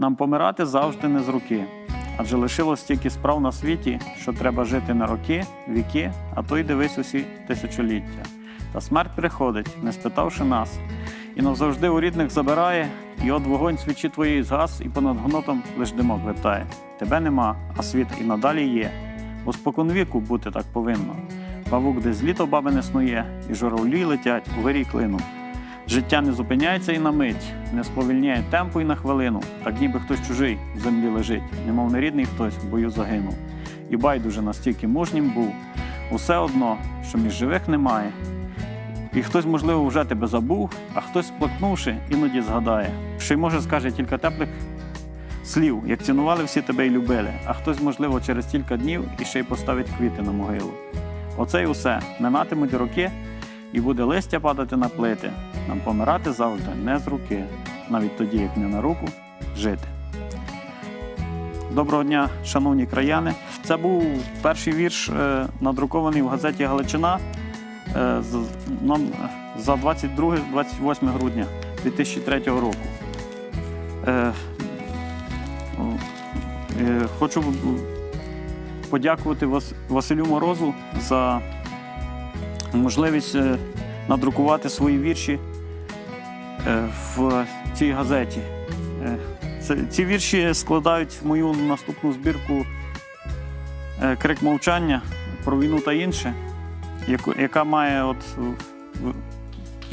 Нам помирати завжди не з руки, адже лишилось стільки справ на світі, що треба жити на роки, віки, а то й дивись усі тисячоліття. Та смерть приходить, не спитавши нас, і назавжди у рідних забирає, і от вогонь свічі твоєї згас, і понад гнотом лиш димок витає. Тебе нема, а світ і надалі є, бо спокон віку бути так повинно. Павук десь літо баби не снує, і журавлі летять у вирій клину. Життя не зупиняється і на мить, не сповільняє темпу і на хвилину, так ніби хтось чужий в землі лежить, немов нерідний хтось в бою загинув. І байдуже настільки мужнім був, усе одно, що між живих немає. І хтось, можливо, вже тебе забув, а хтось, сплакнувши, іноді згадає, що й може скаже кілька теплих слів, як цінували всі тебе і любили, а хтось, можливо, через кілька днів і ще й поставить квіти на могилу. Оце й усе. Минатимуть роки, і буде листя падати на плити. Нам помирати завжди не з руки, навіть тоді, як не на руку, жити. Доброго дня, шановні краяни. Це був перший вірш, е, надрукований в газеті Галичина е, за 22-28 грудня 2003 року. Е, Хочу подякувати Василю Морозу за можливість надрукувати свої вірші в цій газеті. Е, Ці вірші складають мою наступну збірку е, Крик мовчання про війну та інше, яка має от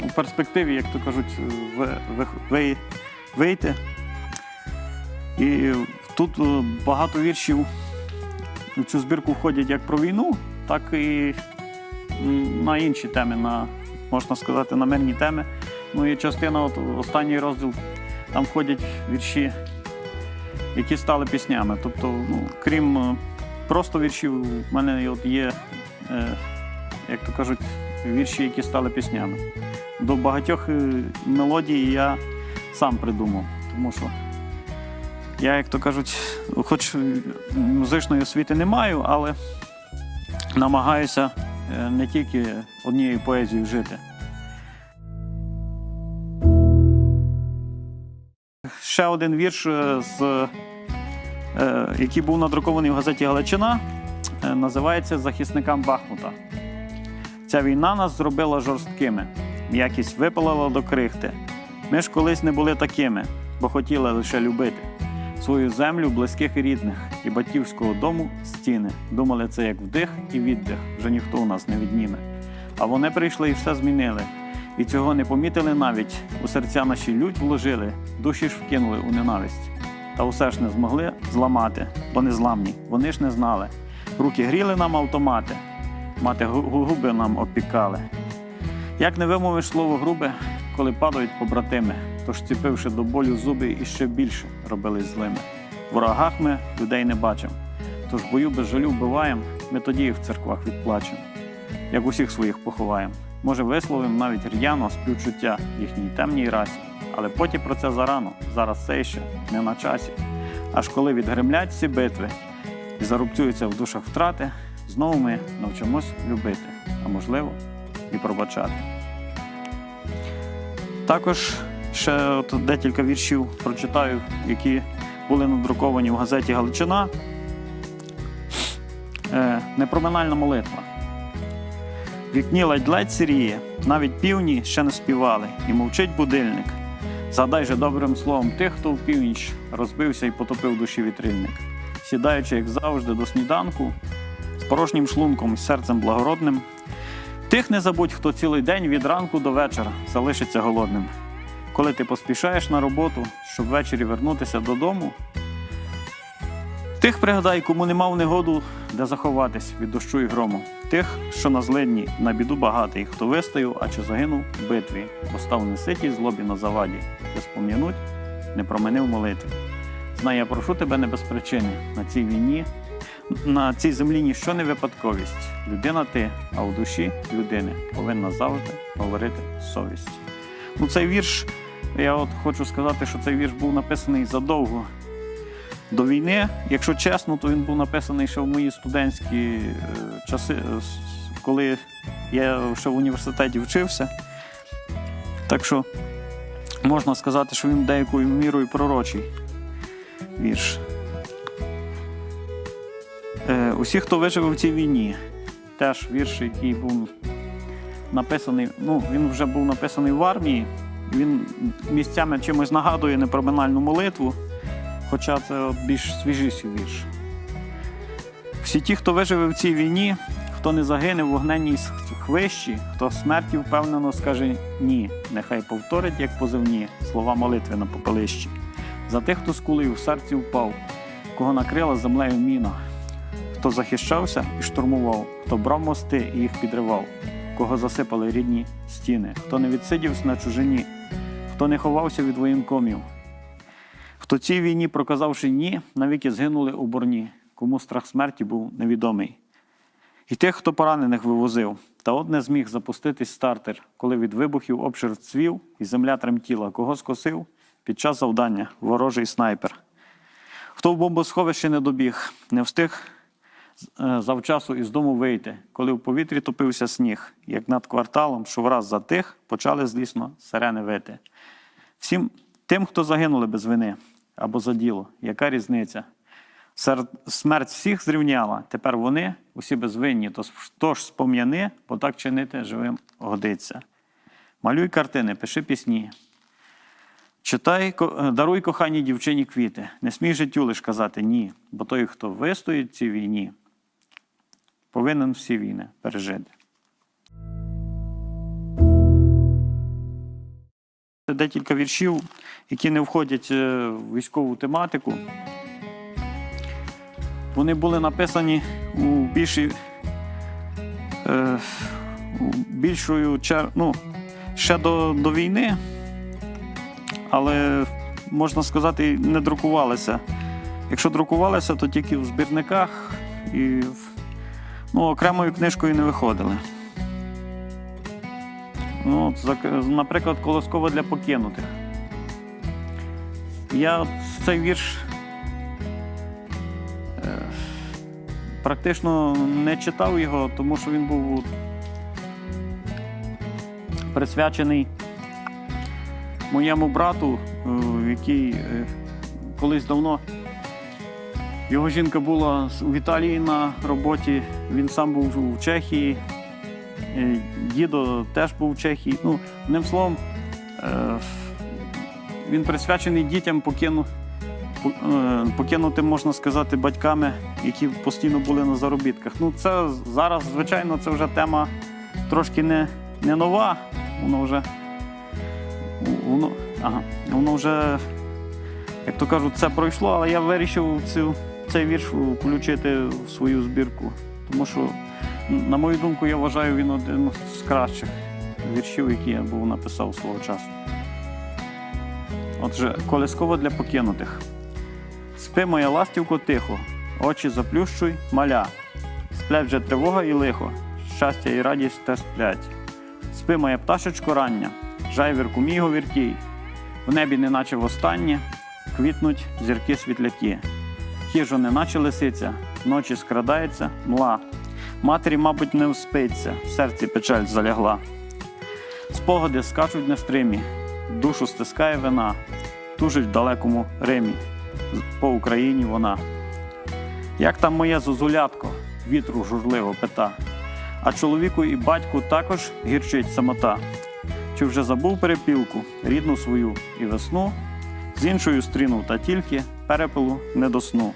у перспективі, як то кажуть, вийти. І тут е, багато віршів у цю збірку входять як про війну, так і на інші теми, на, можна сказати, на мирні теми. Ну і частина, от, останній розділ, там входять вірші, які стали піснями. Тобто, ну, крім е, просто віршів, в мене от є, е, як то кажуть, вірші, які стали піснями. До багатьох е, мелодій я сам придумав, тому що я, як то кажуть, хоч музичної освіти не маю, але намагаюся е, не тільки однією поезією жити. Ще один вірш, е, з, е, який був надрукований в газеті Галичина, е, називається Захисникам Бахмута. Ця війна нас зробила жорсткими, м'якість випалила до крихти. Ми ж колись не були такими, бо хотіли лише любити свою землю, близьких і рідних, і батьківського дому стіни. Думали, це як вдих і віддих, вже ніхто у нас не відніме. А вони прийшли і все змінили. І цього не помітили навіть. У серця наші лють вложили, душі ж вкинули у ненависть. Та усе ж не змогли зламати, бо не зламні, вони ж не знали. Руки гріли нам автомати, мати гу- гу- губи нам опікали. Як не вимовиш слово грубе, коли падають побратими, тож ціпивши до болю зуби і ще більше робились злими. Ворогах ми людей не бачимо, тож бою без жалю вбиваєм, ми тоді їх в церквах відплачемо, як усіх своїх поховаємо. Може, висловимо навіть р'яно співчуття їхній темній расі, але потім про це зарано, зараз це ще не на часі. Аж коли відгремлять всі битви і зарубцюються в душах втрати, знову ми навчимось любити, а можливо, і пробачати. Також ще от декілька віршів прочитаю, які були надруковані в газеті Галичина. Е, Непроминальна молитва. Вікні ледь-ледь сіріє, навіть півні ще не співали, і мовчить будильник. Згадай же добрим словом тих, хто в північ розбився і потопив душі вітрильник. Сідаючи, як завжди, до сніданку, з порожнім шлунком і серцем благородним, Тих не забудь, хто цілий день від ранку до вечора залишиться голодним. Коли ти поспішаєш на роботу, щоб ввечері вернутися додому. Тих пригадай, кому не мав негоду, де заховатись від дощу і грому. Тих, що на злидні, на біду багатий, хто вистояв, а чи загинув в битві, бо став неситій злобі на заваді, де спом'януть, не променив молитви. Знай, я прошу тебе не без причини на цій війні, на цій землі ніщо не випадковість. Людина ти, а в душі людини повинна завжди говорити совість. Ну, цей вірш, я от хочу сказати, що цей вірш був написаний задовго до війни. Якщо чесно, то він був написаний ще в мої студентські е, часи, е, коли я ще в університеті вчився. Так що можна сказати, що він деякою мірою пророчий. вірш. Е, усі, хто виживе в цій війні, теж вірш, який був написаний, ну, він вже був написаний в армії. Він місцями чимось нагадує непроминальну молитву, хоча це більш свіжіший вірш. Всі ті, хто виживе в цій війні, хто не загине в вогненній хвищі, хто смерті впевнено скаже ні, нехай повторить, як позивні, слова молитви на попелищі. За тих, хто з кулею в серці впав, кого накрила землею міна, хто захищався і штурмував, хто брав мости і їх підривав, кого засипали рідні стіни, хто не відсидівся на чужині, хто не ховався від воєнкомів, хто цій війні, проказавши ні, навіки згинули у борні, кому страх смерті був невідомий. І тих, хто поранених вивозив, та от не зміг запуститись стартер, коли від вибухів обшир цвів і земля тремтіла, кого скосив? Під час завдання ворожий снайпер. Хто в бомбосховище не добіг, не встиг е, завчасу із дому вийти, коли в повітрі топився сніг, як над кварталом, що враз затих, почали злісно сирени вити. Всім тим, хто загинули без вини або за діло, яка різниця? Смерть всіх зрівняла, тепер вони усі безвинні, тож, тож спом'яни, бо так чинити живим годиться. Малюй картини, пиши пісні. Читай, даруй коханій дівчині квіти. Не смій життю лиш казати ні, бо той, хто вистоїть в цій війні, повинен всі війни пережити. Декілька віршів, які не входять е, в військову тематику. Вони були написані у більшій, е, більшою чер... ну, ще до, до війни, але можна сказати, не друкувалися. Якщо друкувалися, то тільки в збірниках і ну, окремою книжкою не виходили. Ну, наприклад, колосково для покинутих. Я цей вірш е, практично не читав його, тому що він був присвячений моєму брату, е, який е, колись давно його жінка була у Італії на роботі, він сам був у Чехії. Е, Дідо теж був в Чехії. Ну, одним словом, е, він присвячений дітям покину, е, покинутим, можна сказати, батьками, які постійно були на заробітках. Ну, це зараз, звичайно, це вже тема трошки не, не нова. Воно вже воно, ага, воно вже, як то кажуть, це пройшло, але я вирішив цю, цей вірш включити в свою збірку. Тому що на мою думку, я вважаю, він один з кращих віршів, які я був написав свого часу. Отже, колесково для покинутих. Спи, моя ластівко, тихо, очі заплющуй, маля. Сплять вже тривога і лихо, щастя і радість теж сплять. Спи, моя пташечко рання, жайвірку мій говіркій, в небі, неначе востаннє, квітнуть зірки світлякі. Хижо, неначе лисиця, ночі скрадається мла. Матері, мабуть, не вспиться, в серці печаль залягла. Спогади скачуть нестримі, душу стискає вина, тужить в далекому Римі, по Україні вона. Як там моє зозулятко, вітру журливо пита, а чоловіку і батьку також гірчить самота. Чи вже забув перепілку, рідну свою і весну, з іншою стрінув та тільки перепелу не до сну.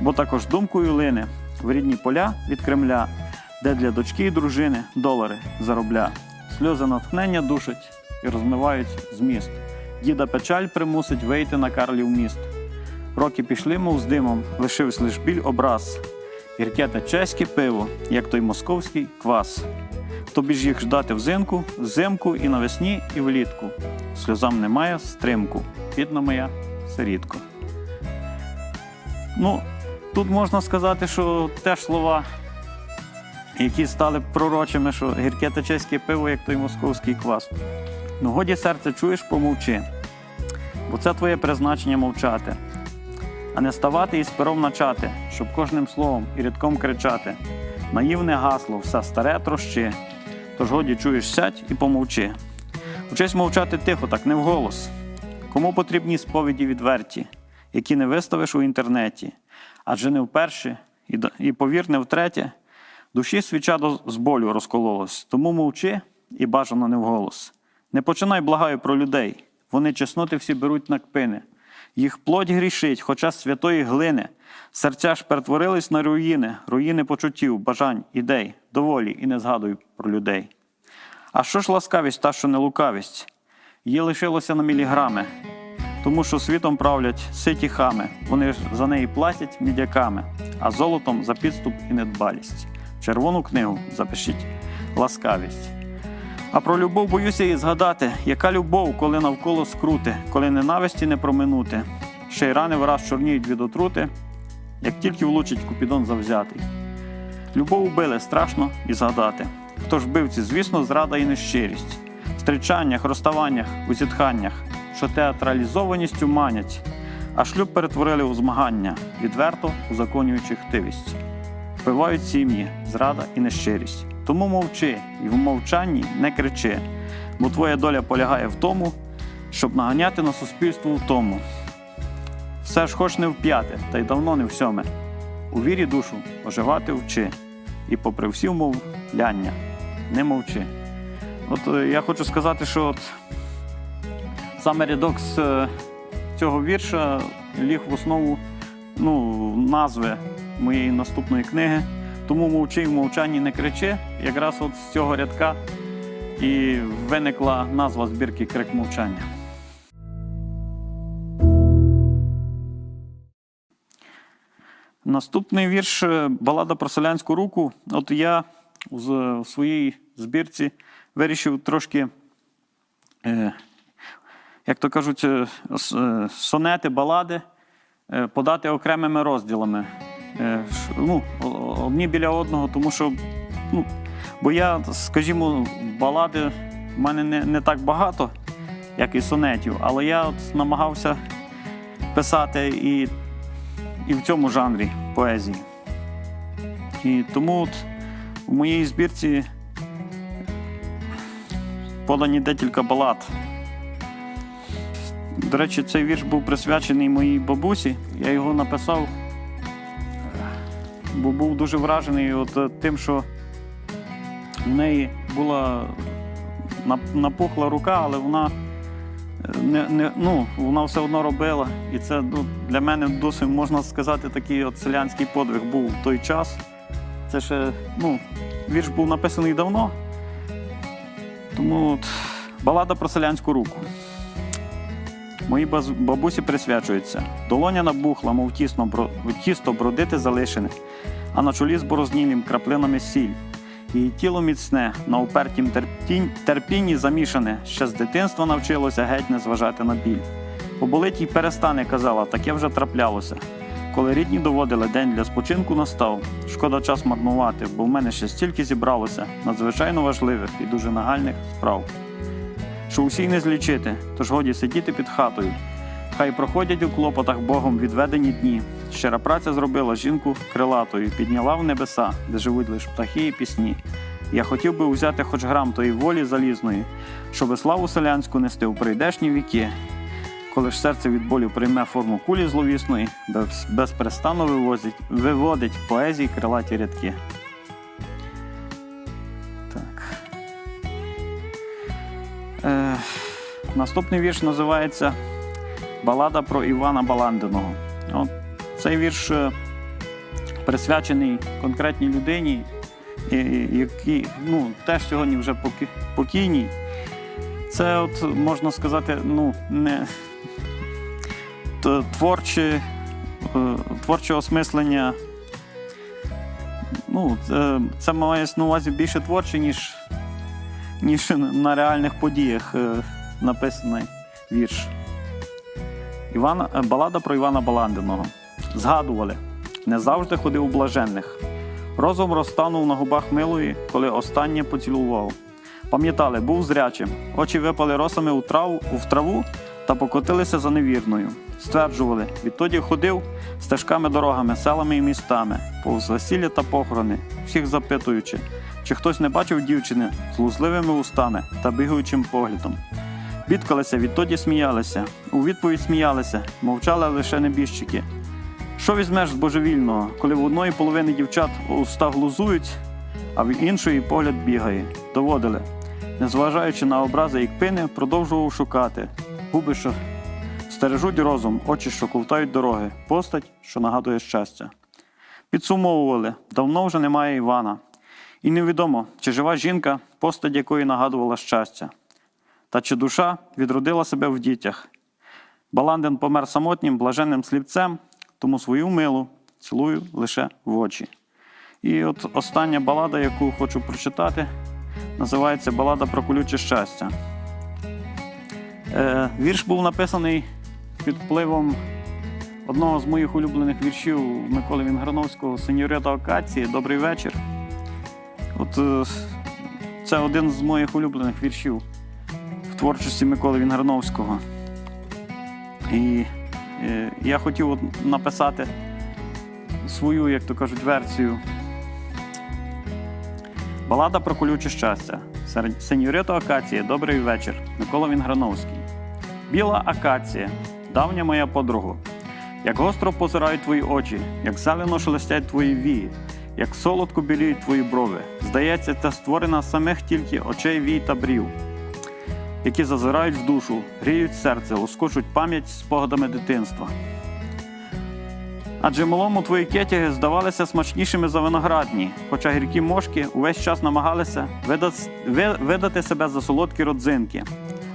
Бо також думкою лине в рідні поля від Кремля, де для дочки і дружини долари заробля. Сльози натхнення душать і розмивають зміст. Діда печаль примусить вийти на Карлів міст. Роки пішли, мов з димом, лишився лиш біль образ. Гірке та чеське пиво, як той московський квас. Тобі ж їх ждати взимку, взимку і навесні, і влітку. Сльозам немає стримку, бідна моя сирітко. Ну, тут можна сказати, що теж слова, які стали пророчими, що гірке та чеське пиво, як той московський квас. Ну, годі серце чуєш, помовчи, бо це твоє призначення мовчати, а не ставати і пером начати, щоб кожним словом і рядком кричати. Наївне гасло, все старе трощи, тож годі чуєш сядь і помовчи. Учись мовчати тихо, так не вголос. Кому потрібні сповіді відверті, які не виставиш у інтернеті. Адже не вперше, і, до- і повір, не втретє, душі свіча з болю розкололась. Тому мовчи і бажано не вголос. Не починай, благаю, про людей. Вони чесноти всі беруть на кпини. Їх плоть грішить, хоча з святої глини. Серця ж перетворились на руїни, руїни почуттів, бажань, ідей, доволі і не згадуй про людей. А що ж ласкавість та, що не лукавість? Її лишилося на міліграми, тому що світом правлять ситі хами, вони ж за неї платять мідяками, а золотом за підступ і недбалість. Червону книгу запишіть ласкавість. А про любов боюся і згадати, яка любов, коли навколо скрути, коли ненависті не проминути, ще й рани враз чорніють від отрути, як тільки влучить купідон завзятий. Любов убили страшно і згадати. Хто ж бивці, звісно, зрада і нещирість, в стрічаннях, розставаннях, у зітханнях, що театралізованістю манять, а шлюб перетворили у змагання, відверто узаконюючи хтивість. Вбивають сім'ї, зрада і нещирість. Тому мовчи і в мовчанні не кричи, бо твоя доля полягає в тому, щоб наганяти на суспільство в тому. Все ж хоч не вп'яте, та й давно не всьоме. У вірі душу оживати вчи, і попри всі вмовляння не мовчи. От е, я хочу сказати, що от саме рядок з е, цього вірша ліг в основу ну, назви моєї наступної книги. Тому мовчи в мовчанні не кричи. Якраз от з цього рядка і виникла назва збірки Крик мовчання. Наступний вірш е, Балада про селянську руку. От я в своїй збірці вирішив трошки, е, як то кажуть, е, е, сонети, балади е, подати окремими розділами. Ну, одні біля одного, тому що, ну, бо я, скажімо, балади в мене не, не так багато, як і сонетів, але я от намагався писати і і в цьому жанрі поезії. І тому от у моїй збірці подані декілька балад. До речі, цей вірш був присвячений моїй бабусі. Я його написав, бо був дуже вражений от е, тим, що в неї була напухла рука, але вона не, не, ну, вона все одно робила. І це ну, для мене досить, можна сказати, такий от селянський подвиг був в той час. Це ще, ну, вірш був написаний давно. Тому от, балада про селянську руку. Моїй бабусі присвячується. Долоня набухла, мов тісно, тісто бродити залишене, а на чолі з борознілім краплинами сіль. Її тіло міцне, на упертім терпінні замішане, ще з дитинства навчилося геть не зважати на біль. Поболить їй перестане, казала, таке вже траплялося. Коли рідні доводили день для спочинку настав, шкода час марнувати, бо в мене ще стільки зібралося надзвичайно важливих і дуже нагальних справ. Що усі не злічити, тож годі сидіти під хатою. Хай проходять у клопотах Богом відведені дні. Щира праця зробила жінку крилатою, підняла в небеса, де живуть лише птахи і пісні. Я хотів би узяти хоч грам тої волі залізної, щоби славу селянську нести у прийдешні віки. Коли ж серце від болю прийме форму кулі зловісної, без, безперестанно вивозить, виводить поезії крилаті рядки. Е, наступний вірш називається Балада про Івана Баландиного. От, цей вірш е, присвячений конкретній людині, який ну, теж сьогодні вже покійній. Це, от, можна сказати, ну, не творче, е, творче осмислення. Ну, це, це має на увазі більше творче, ніж, ніж на реальних подіях е, написаний вірш. Івана, е, балада про Івана Баландиного. Згадували, не завжди ходив у блаженних. Розум розтанув на губах милої, коли останнє поцілував. Пам'ятали, був зрячим, очі випали росами у траву, в траву та покотилися за невірною. Стверджували, відтоді ходив стежками дорогами, селами і містами, повз весілля та похорони, всіх запитуючи, чи хтось не бачив дівчини з лузливими устами та бігаючим поглядом. Бідкалися, відтоді сміялися. У відповідь сміялися, мовчали лише небіжчики. Що візьмеш з божевільного, коли в одної половини дівчат уста глузують, а в іншої погляд бігає? Доводили. Незважаючи на образи і кпини, продовжував шукати. Губи, що стережуть розум, очі, що ковтають дороги, постать, що нагадує щастя. Підсумовували, давно вже немає Івана. І невідомо, чи жива жінка, постать якої нагадувала щастя. Та чи душа відродила себе в дітях. Баландин помер самотнім, блаженним слівцем, тому свою милу цілую лише в очі. І от остання балада, яку хочу прочитати, називається Балада про колюче щастя. Е, вірш був написаний під впливом одного з моїх улюблених віршів Миколи Вінграновського Сеньорita Акації Добрий вечір. От е, це один з моїх улюблених віршів в творчості Миколи Вінграновського. І е, я хотів от написати свою, як то кажуть, версію. Балада про колюче щастя. Сеньорито Акація, добрий вечір. Микола Вінграновський. Біла акація, давня моя подруга. Як гостро позирають твої очі, як зелено шелестять твої вії, як солодко біліють твої брови. Здається, та створена самих тільки очей вій та брів, які зазирають в душу, гріють серце, лоскочуть пам'ять спогадами дитинства. Адже малому твої кетяги здавалися смачнішими за виноградні, хоча гіркі мошки увесь час намагалися видати себе за солодкі родзинки,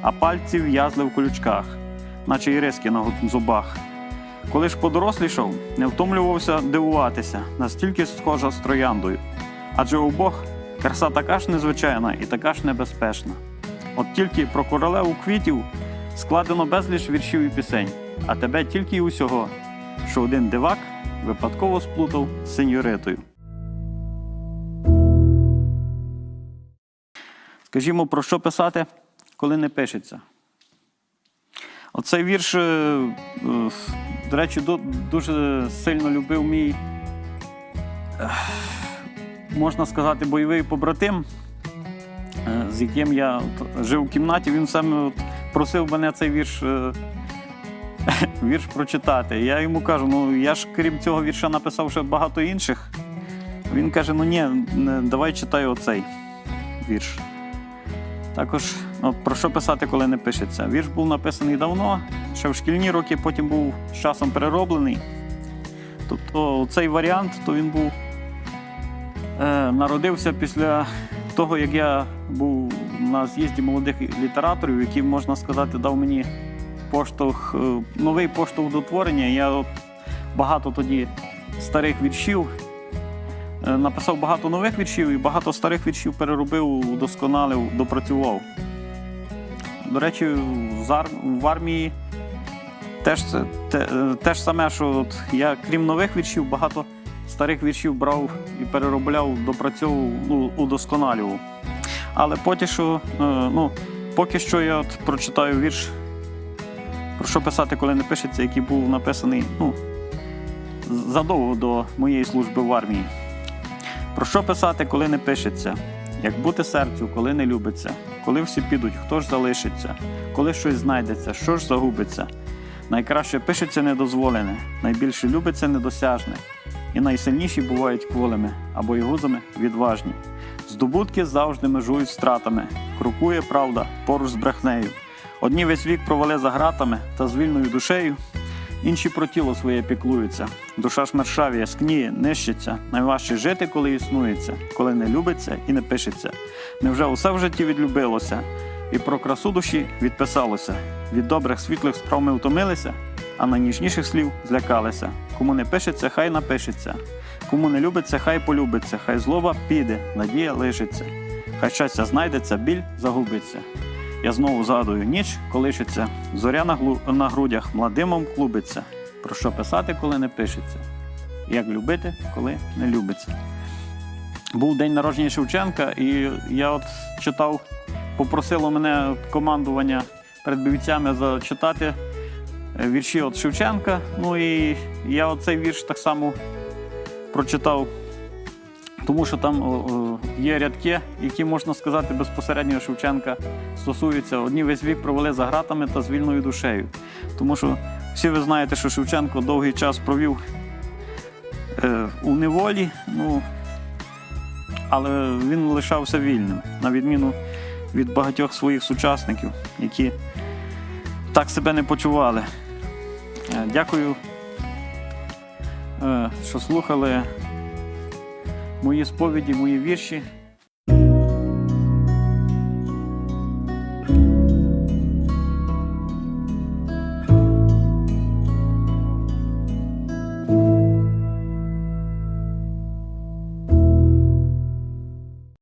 а пальці в'язли в колючках, наче іриски на зубах. Коли ж подорослішав, не втомлювався дивуватися, настільки схожа з трояндою. Адже у Бог краса така ж незвичайна і така ж небезпечна. От тільки про королеву квітів складено безліч віршів і пісень, а тебе тільки й усього, що один дивак випадково сплутав з сеньоритою. Скажімо, про що писати, коли не пишеться. Оцей вірш, е, е, до речі, дуже сильно любив мій, можна сказати, бойовий побратим, е, з яким я жив у кімнаті. Він саме просив мене цей вірш, вірш прочитати. Я йому кажу: ну я ж крім цього вірша написав ще багато інших. Він каже: ну ні, давай читай оцей вірш. Також от, про що писати, коли не пишеться. Вірш був написаний давно, ще в шкільні роки, потім був з часом перероблений. Тобто цей варіант, то він був е, народився після того, як я був на з'їзді молодих літераторів, який, можна сказати, дав мені поштовх, е, новий поштовх до творення. Я от багато тоді старих віршів Е, Написав багато нових віршів і багато старих віршів переробив, удосконалив, допрацював. До речі, в армії теж, те, те ж саме, що от я, крім нових віршів, багато старих віршів брав і переробляв, допрацьовував, ну, удосконалював. Але поки що, е, ну, поки що я от прочитаю вірш, про що писати, коли не пишеться, який був написаний ну, задовго до моєї служби в армії. Про що писати, коли не пишеться? Як бути серцю, коли не любиться? Коли всі підуть, хто ж залишиться? Коли щось знайдеться, що ж загубиться? Найкраще пишеться недозволене, найбільше любиться недосяжне, і найсильніші бувають кволими або й гузами відважні. Здобутки завжди межують стратами, крокує правда поруч з брехнею. Одні весь вік провали за гратами та з вільною душею, Інші про тіло своє піклуються. Душа ж мершавіє, скніє, нищиться. Найважче жити, коли існується, коли не любиться і не пишеться. Невже усе в житті відлюбилося, і про красу душі відписалося. Від добрих світлих справ ми втомилися, а найніжніших слів злякалися. Кому не пишеться, хай напишеться. Кому не любиться, хай полюбиться, хай злоба піде, надія лишиться. Хай щастя знайдеться, біль загубиться. Я знову згадую ніч, колишиться, зоря на, глу... на грудях младимом клубиться. Про що писати, коли не пишеться? Як любити, коли не любиться. Був день народження Шевченка, і я от читав, попросило мене командування перед бійцями зачитати е, вірші від Шевченка. Ну і я оцей вірш так само прочитав Тому що там о, о, є рядки, які можна сказати безпосередньо Шевченка стосуються. Одні весь вік провели за гратами та з вільною душею. Тому що всі ви знаєте, що Шевченко довгий час провів е, у неволі, ну, але він лишався вільним, на відміну від багатьох своїх сучасників, які так себе не почували. Е, Дякую, е, що слухали мої сповіді, мої вірші.